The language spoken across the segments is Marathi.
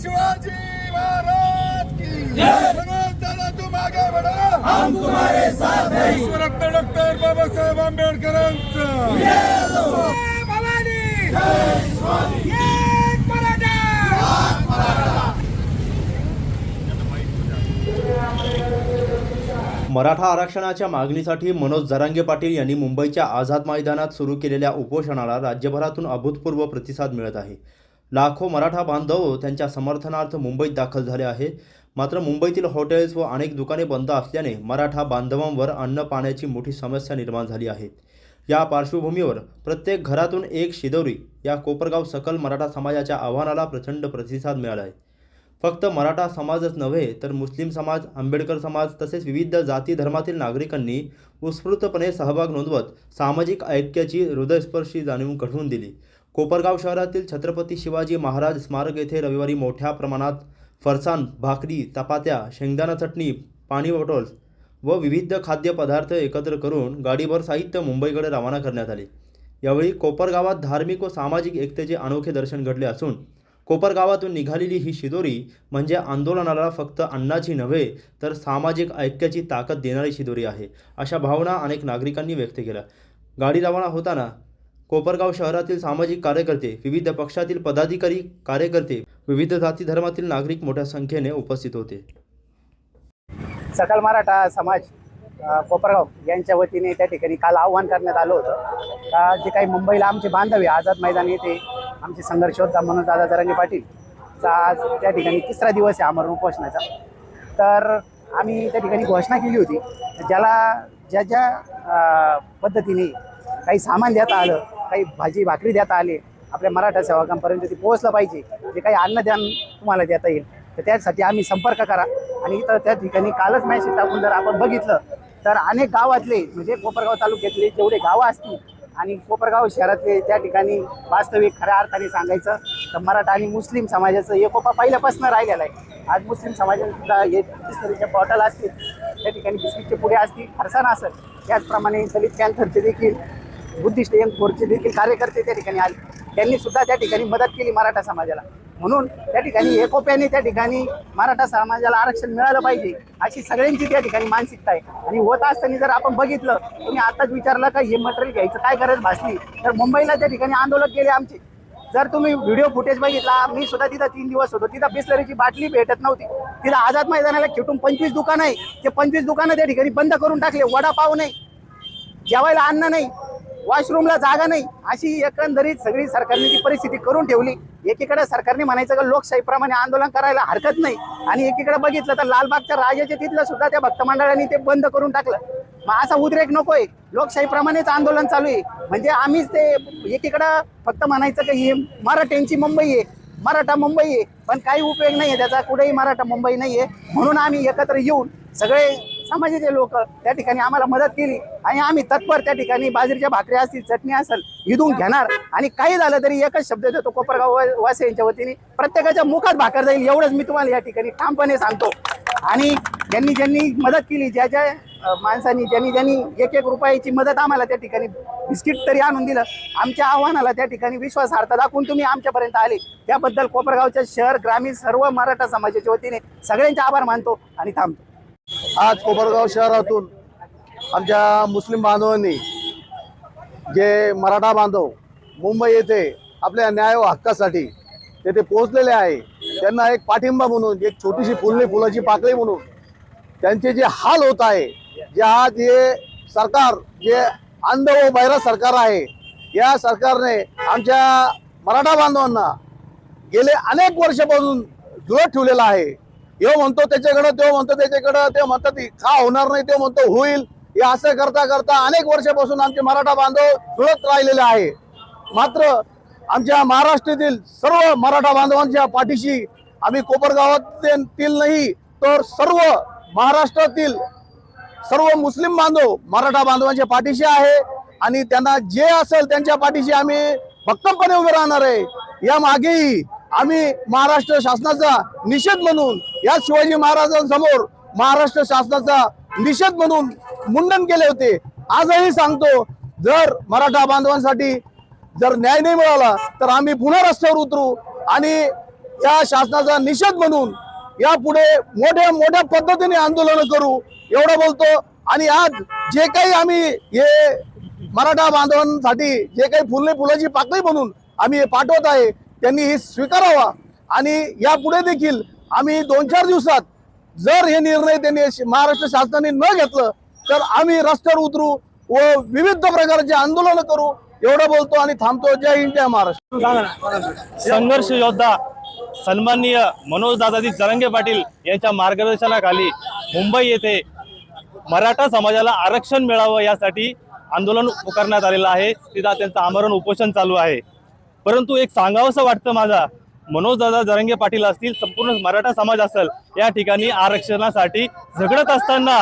शिवाजी महाराज की दादा तुम आगे बढ़ो हम तुम्हारे साथ हैं डॉक्टर मराठा मराठा आरक्षणाच्या मागणीसाठी मनोज जरांगे पाटील यांनी मुंबईच्या आझाद मैदानात सुरू केलेल्या उपोषणाला राज्यभरातून अभूतपूर्व प्रतिसाद मिळत आहे. लाखो मराठा बांधव त्यांच्या समर्थनार्थ मुंबईत दाखल झाले आहे. मात्र मुंबईतील हॉटेल्स व अनेक दुकाने बंद असल्याने मराठा बांधवांवर अन्न पाण्याची मोठी समस्या निर्माण झाली आहे. या पार्श्वभूमीवर प्रत्येक घरातून एक शिदोरी या कोपरगाव सकल मराठा समाजाच्या आव्हानाला प्रचंड प्रतिसाद मिळाला आहे. फक्त मराठा समाजच नव्हे तर मुस्लिम समाज आंबेडकर समाज तसेच विविध जाती धर्मातील नागरिकांनी उत्स्फूर्तपणे सहभाग नोंदवत सामाजिक ऐक्याची हृदयस्पर्शी जाणीव घडवून दिली. कोपरगाव शहरातील छत्रपती शिवाजी महाराज स्मारक येथे रविवारी मोठ्या प्रमाणात फरसाण भाकरी चपात्या शेंगदाणा चटणी पाणी बॉटल्स व विविध खाद्यपदार्थ एकत्र करून गाडीभर साहित्य मुंबईकडे रवाना करण्यात आले. यावेळी कोपरगावात धार्मिक व सामाजिक एकतेचे अनोखे दर्शन घडले असून कोपरगावातून निघालेली ही शिदोरी म्हणजे आंदोलनाला फक्त अन्नाची नव्हे तर सामाजिक ऐक्याची ताकद देणारी शिदोरी आहे अशा भावना अनेक नागरिकांनी व्यक्त केल्या. गाडी रवाना होताना कोपरगाव शहरातील सामाजिक कार्यकर्ते विविध पक्षातील पदाधिकारी कार्यकर्ते विविध जाती धर्मातील नागरिक मोठ्या संख्येने उपस्थित होते. सकल मराठा समाज कोपरगाव यांच्या वतीने त्या ठिकाणी काल आव्हान करण्यात आलं होतं. का जे काही मुंबईला आमचे बांधव आझाद मैदान येथे आमचे संघर्ष म्हणून दादा जरांगे पाटील आज त्या ठिकाणी तिसरा दिवस आहे आमरण उपोषणाचा. तर आम्ही त्या ठिकाणी घोषणा केली होती. ज्याला ज्या ज्या पद्धतीने काही सामान देता आलं काही भाजी भाकरी देता आले आपल्या मराठा सेवकांपर्यंत ते पोहोचलं पाहिजे जे काही अन्नदान तुम्हाला देता येईल तर त्यासाठी आम्ही संपर्क करा. आणि इथं त्या ठिकाणी कालच मॅसेज टाकून जर आपण बघितलं तर अनेक गावातले म्हणजे कोपरगाव तालुक्यातले जेवढे गावं असतील आणि कोपरगाव शहरातले त्या ठिकाणी वास्तविक खऱ्या अर्थाने सांगायचं तर मराठा आणि मुस्लिम समाजाचं एकोपा पहिल्यापासून राहिलेलं आहे. आज मुस्लिम समाजातसुद्धा हे बिस्लरीच्या बॉटल असतील त्या ठिकाणी बिस्किटचे पुढे असतील फरसाण असेल त्याचप्रमाणे दलित कॅन्थरचे देखील बुद्धिस्ट यंग फोरचे देखील कार्यकर्ते त्या ठिकाणी आले. त्यांनी सुद्धा त्या ठिकाणी मदत केली मराठा समाजाला. म्हणून त्या ठिकाणी एकोप्याने त्या ठिकाणी मराठा समाजाला आरक्षण मिळालं पाहिजे अशी सगळ्यांची त्या ठिकाणी मानसिकता आहे. आणि होत असताना जर आपण बघितलं तुम्ही आताच विचारलं का हे मटेरियल घ्यायचं काय गरज भासली? तर मुंबईला त्या ठिकाणी आंदोलन केले आमचे. जर तुम्ही व्हिडिओ फुटेज बघितला मी सुद्धा तिथं तीन दिवस होतो. तिथं बिस्लरीची बाटली भेटत नव्हती. तिथं आझाद मैदानाला खेटून पंचवीस दुकानं आहे. ते पंचवीस दुकानं त्या ठिकाणी बंद करून टाकले. वडापाव नाही. जेवायला अन्न नाही. वॉशरूमला जागा नाही. अशी एकंदरीत सगळी सरकारने ती परिस्थिती करून ठेवली एकीकडे सरकारने म्हणायचं का लोकशाहीप्रमाणे आंदोलन करायला हरकत नाही. आणि एकीकडे बघितलं तर लालबागच्या राजाच्या तिथलं सुद्धा त्या भक्तमंडळाने ते बंद करून टाकलं. मग असा उद्रेक नकोय लोकशाहीप्रमाणेच आंदोलन चालू आहे. म्हणजे आम्हीच ते एकीकडं फक्त म्हणायचं की ही मराठ्यांची मुंबई आहे. मराठा मुंबई आहे. पण काही उपयोग नाही आहे त्याचा. कुठेही मराठा मुंबई नाही आहे. म्हणून आम्ही एकत्र येऊन सगळे समाजाचे लोक त्या ठिकाणी आम्हाला मदत केली आणि आम्ही तत्पर त्या ठिकाणी बाजरीच्या भाकऱ्या असतील चटणी असेल इथून घेणार. आणि काही झालं तरी एकच शब्द देतो कोपरगाव वा- वासियांच्या वतीने प्रत्येकाच्या मुखात भाकर जाईल एवढंच मी तुम्हाला या ठिकाणी ठामपणे सांगतो. आणि ज्यांनी ज्यांनी मदत केली ज्या ज्या माणसांनी ज्यांनी ज्यांनी एक एक रुपयाची मदत आम्हाला त्या ठिकाणी बिस्किट तरी आणून दिलं आमच्या आव्हानाला त्या ठिकाणी विश्वासार्हता दाखवून तुम्ही आमच्यापर्यंत आले. त्याबद्दल कोपरगावच्या शहर ग्रामीण सर्व मराठा समाजाच्या वतीने सगळ्यांचे आभार मानतो आणि थांबतो. आज कोपरगाव शहरातून आमच्या मुस्लिम बांधवांनी जे मराठा बांधव मुंबई येथे आपल्या न्याय व हक्कासाठी तेथे पोहोचलेले आहे त्यांना एक पाठिंबा म्हणून एक छोटीशी फुलणी फुलाची पाकळी म्हणून त्यांचे जे हाल होत आहे जे आज हे सरकार जे अंध व बैरा सरकार आहे या सरकारने आमच्या मराठा बांधवांना गेले अनेक वर्षापासून जुळत ठेवलेला आहे. यो म्हणतो त्याच्याकडं तो म्हणतो त्याच्याकडं ते म्हणतात का होणार नाही. तो म्हणतो होईल. हे असं करता करता अनेक वर्षापासून आमचे मराठा बांधव जुळत राहिलेले आहे. मात्र आमच्या महाराष्ट्रातील सर्व मराठा बांधवांच्या पाठीशी आम्ही कोपरगावातील नाही तर सर्व महाराष्ट्रातील सर्व मुस्लिम बांधव मराठा बांधवांच्या पाठीशी आहे आणि त्यांना जे असेल त्यांच्या पाठीशी आम्ही भक्कमपणे उभे राहणार आहे. या मागेही आम्ही महाराष्ट्र शासनाचा निषेध म्हणून या शिवाजी महाराजांसमोर महाराष्ट्र शासनाचा निषेध म्हणून मुंडन केले होते. आजही सांगतो जर मराठा बांधवांसाठी जर न्याय नाही मिळाला तर आम्ही पुन्हा रस्त्यावर उतरू आणि या शासनाचा निषेध म्हणून यापुढे मोठ्या मोठ्या पद्धतीने आंदोलन करू एवढं बोलतो. आणि आज जे काही आम्ही हे मराठा बांधवांसाठी जे काही फुलणे फुलाची पाकळी म्हणून आम्ही हे पाठवत आहे त्यांनी हे स्वीकारावा. आणि यापुढे देखील आम्ही दोन चार दिवसात जर हे निर्णय त्यांनी महाराष्ट्र शासनाने न घेतलं तर आम्ही रस्त्यावर उतरू व विविध प्रकारचे आंदोलन करू एवढं बोलतो आणि थांबतो. जय हिंद जय महाराष्ट्र. संघर्ष योद्धा सन्माननीय मनोज दादाजी जरंगे पाटील यांच्या मार्गदर्शनाखाली मुंबई येथे मराठा समाजाला आरक्षण मिळावं यासाठी आंदोलन करण्यात आलेलं आहे. तिथं त्यांचं आमरण उपोषण चालू आहे. परंतु एक सांगावंसं वाटतं माझा. मनोजदादा जरंगे पाटील असतील संपूर्ण मराठा समाज असेल या ठिकाणी आरक्षणासाठी झगडत असताना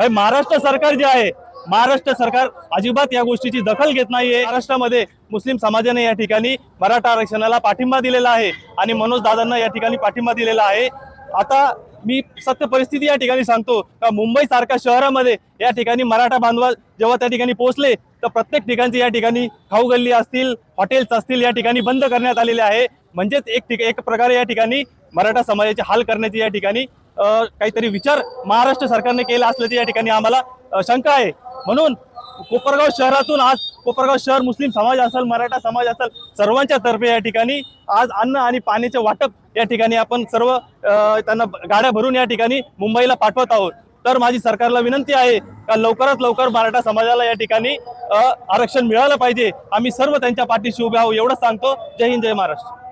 हे महाराष्ट्र सरकार जे आहे महाराष्ट्र सरकार अजिबात या गोष्टीची दखल घेत नाहीये. महाराष्ट्रामध्ये मुस्लिम समाजाने या ठिकाणी मराठा आरक्षणाला पाठिंबा दिलेला आहे आणि मनोज दादांना या ठिकाणी पाठिंबा दिलेला आहे. आता मी सत्य परिस्थिती या ठिकाणी सांगतो. का मुंबई सारख्या शहरामध्ये या ठिकाणी मराठा बांधवा जेव्हा त्या ठिकाणी पोहोचले तर प्रत्येक ठिकाणचे या ठिकाणी खाऊ गल्ली असतील हॉटेल्स असतील या ठिकाणी बंद करण्यात आलेले आहे. म्हणजेच एक ठिक एक प्रकारे या ठिकाणी मराठा समाजाचे हाल करण्याचे या ठिकाणी काहीतरी विचार महाराष्ट्र सरकारने केला असल्याची या ठिकाणी आम्हाला शंका आहे. म्हणून कोपरगाव शहरातून आज कोपरगाव शहर मुस्लिम समाज असेल मराठा समाज असेल सर्वांच्या तर्फे या ठिकाणी आज अन्न आणि पाण्याचे वाटप या ठिकाणी आपण सर्व त्यांना गाड्या भरून या ठिकाणी मुंबईला पाठवत आहोत. तर माझी सरकारला विनंती आहे का लवकरात लवकर मराठा समाजाला या ठिकाणी आरक्षण मिळालं पाहिजे. आम्ही सर्व त्यांच्या पाठीशी उभे आहोत एवढंच सांगतो. जय हिंद जय महाराष्ट्र.